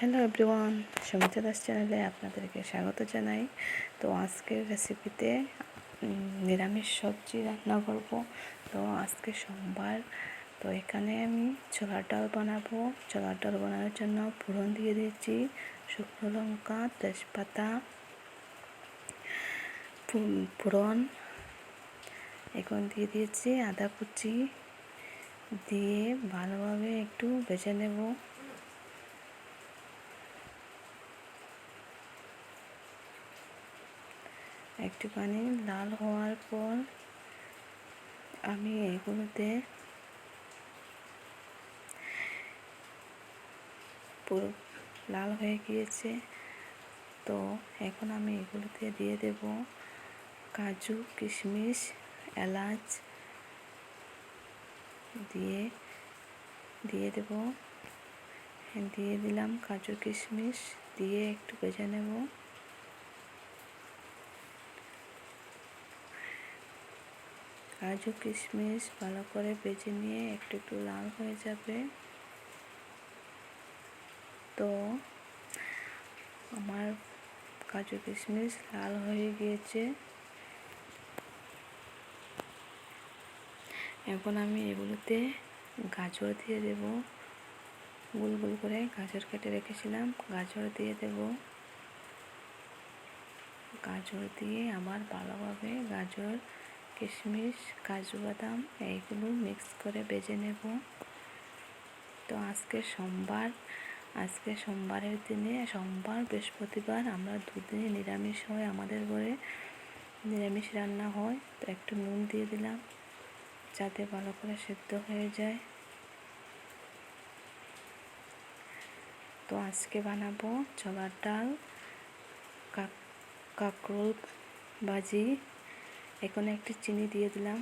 Hello everyone, Samita Das চ্যানেলে আপনাদেরকে স্বাগত জানাই। তো আজকের রেসিপিতে নিরামিষ সবজি রান্না করব। তো আজকে সোমবার, তো এখানে আমি ছোলার ডাল বানাবো। ছোলার ডাল বানানোর জন্য ফোড়ন দিয়ে দিয়েছি শুকনো লঙ্কা, তেজপাতা ফোড়ন। এখন দিয়ে দিয়েছি আদা কুচি। দিয়ে ভালোভাবে একটু বেছে নেব। একটুখানি লাল হওয়ার পর আমি এগুলোতে পুরো লাল হয়ে গিয়েছে। তো এখন আমি এগুলোতে দিয়ে দেব কাজু, কিশমিশ, এলাচ দিয়ে দিয়ে দেব। দিয়ে দিলাম কাজু, কিশমিশ, দিয়ে একটু ভেজে নেব। কাজু কিশমিশ ভালো করে ভেজে নিয়ে একটু একটু লাল হয়ে যাবে। তো আমার কাজু কিশমিশ লাল হয়ে গিয়েছে। এখন আমি এগুলোতে গাজর দিয়ে দেব। গোল গোল করে গাজর কেটে রেখেছিলাম, গাজর দিয়ে দেব। গাজর দিয়ে আবার ভালোভাবে গাজর কিশমিশ, কাজু বাদাম এইগুলো মিক্স করে বেজে নেব। তো আজকে সোমবার, আজকে সোমবারের দিনে, সোমবার, বৃহস্পতিবার আমরা দুদিনে নিরামিষ হয় আমাদের ঘরে। নিরামিষ রান্না হয়, তো একটু নুন দিয়ে দিলাম যাতে ভালো করে সেদ্ধ হয়ে যায়। তো আজকে বানাবো ছোলার ডাল কাঁকরোল ভাজি। এখানে একটু চিনি দিয়ে দিলাম।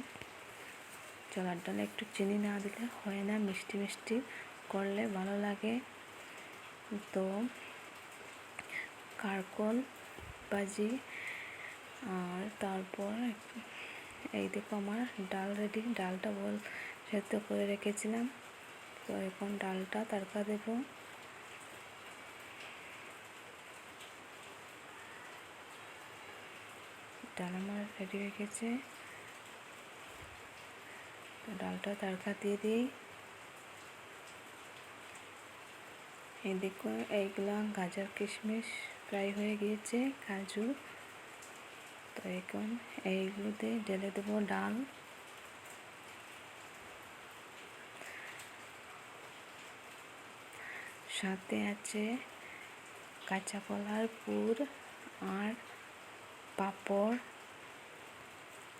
ছোলার ডালে একটু চিনি না দিলে হয় না, মিষ্টি মিষ্টি করলে ভালো লাগে। তো কারকল ভাজি, আর তারপর এই দেখো আমার ডাল রেডি ডালটা বল সেদ্ধ করে রেখেছিলাম। তো এখন ডালটা তড়কা দেবো। ডাল আমার রেডি হয়ে গেছে তো ডালটা তড়কা দিয়ে দিই। এই দেখো এইগুলো গাজর, কিশমিশ ফ্রাই হয়ে গিয়েছে, কাজু। তো এখন এইগুলোতে ঢেলে দেবো ডাল। সাথে আছে কাঁচা কলার পুর আর পাঁপড়,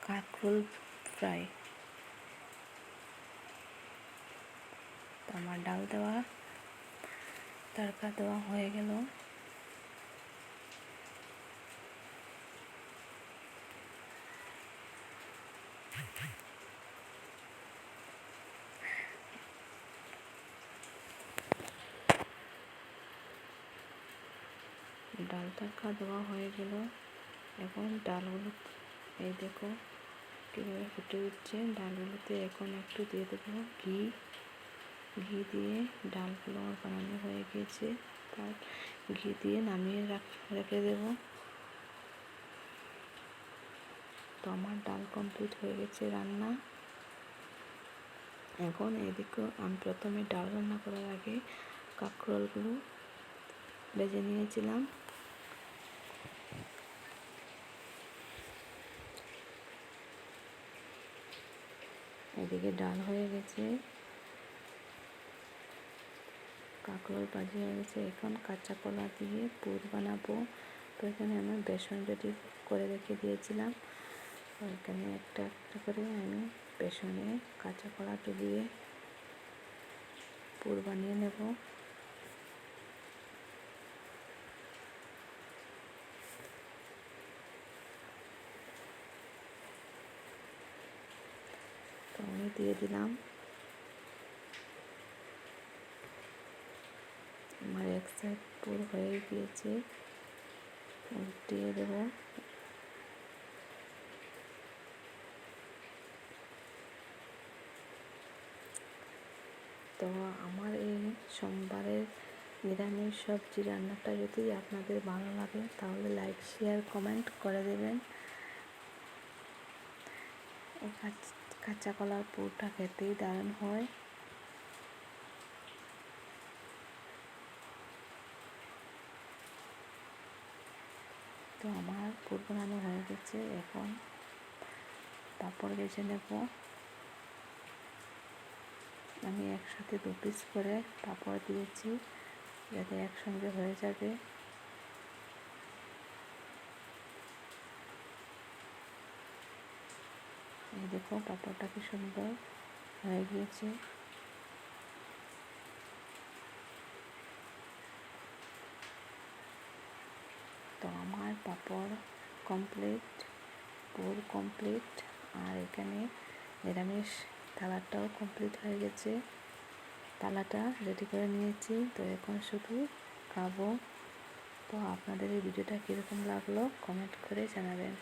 কাঁকরোল ফ্রাই। আমার ডাল দেওয়া, তড়কা দেওয়া হয়ে গেল। ডাল তড়কা দেওয়া হয়ে গেল। এখন ডালগুলো, এই দেখো, কীভাবে ফুটে উঠছে। ডালগুলোতে এখন একটু দিয়ে দেবো ঘি। ঘি দিয়ে ডালগুলো আমার বানানো হয়ে গিয়েছে তার ঘি দিয়ে নামিয়ে রেখে দেব। তো আমার ডাল কমপ্লিট হয়ে গেছে রান্না। এখন এদিকে আমি প্রথমে ডাল রান্না করার আগে কাঁকরোলগুলো ভেজে নিয়েছিলাম। এদিকে ডাল হয়ে গেছে। কাঁকরোল ভাজি হয়ে গেছে। এখন কাঁচা কলা দিয়ে পুর বানাবো। তো এখানে আমি বেসন রেডি করে রেখে দিয়েছিলাম। ওইখানে একটা একটা করে আমি বেসনে কাঁচা কলা ডুবিয়ে পুর বানিয়ে নেব। আমি দিয়ে দিলাম। আমার এক সাইড পুর হয়ে গিয়েছে। উল্টিয়ে দেব। তো আমার এই সোমবারের নিরামিষ সবজি রান্নাটা যদি আপনাদের ভালো লাগে, তাহলে লাইক শেয়ার কমেন্ট করে দেবেন। কাঁচ- কলার পুরটা খেতেই দারুণ হয়। তো আমার পুর বানানো হয়ে গেছে এখন। তারপর বেছে নেব। আমি একসাথে দু পিস করে পাঁপড় দিয়েছি, যাতে একসঙ্গে হয়ে যাবে। দেখো পাঁপড়টা কি সুন্দর হয়ে গিয়েছে। তো আমার পাঁপড় কমপ্লিট পুর কমপ্লিট আর এখানে নিরামিষ থালাটাও কমপ্লিট হয়ে গেছে। থালাটা রেডি করে নিয়েছি, তো এখন শুধু খাব। তো আপনাদের এই ভিডিওটা কীরকম লাগল কমেন্ট করে জানাবেন।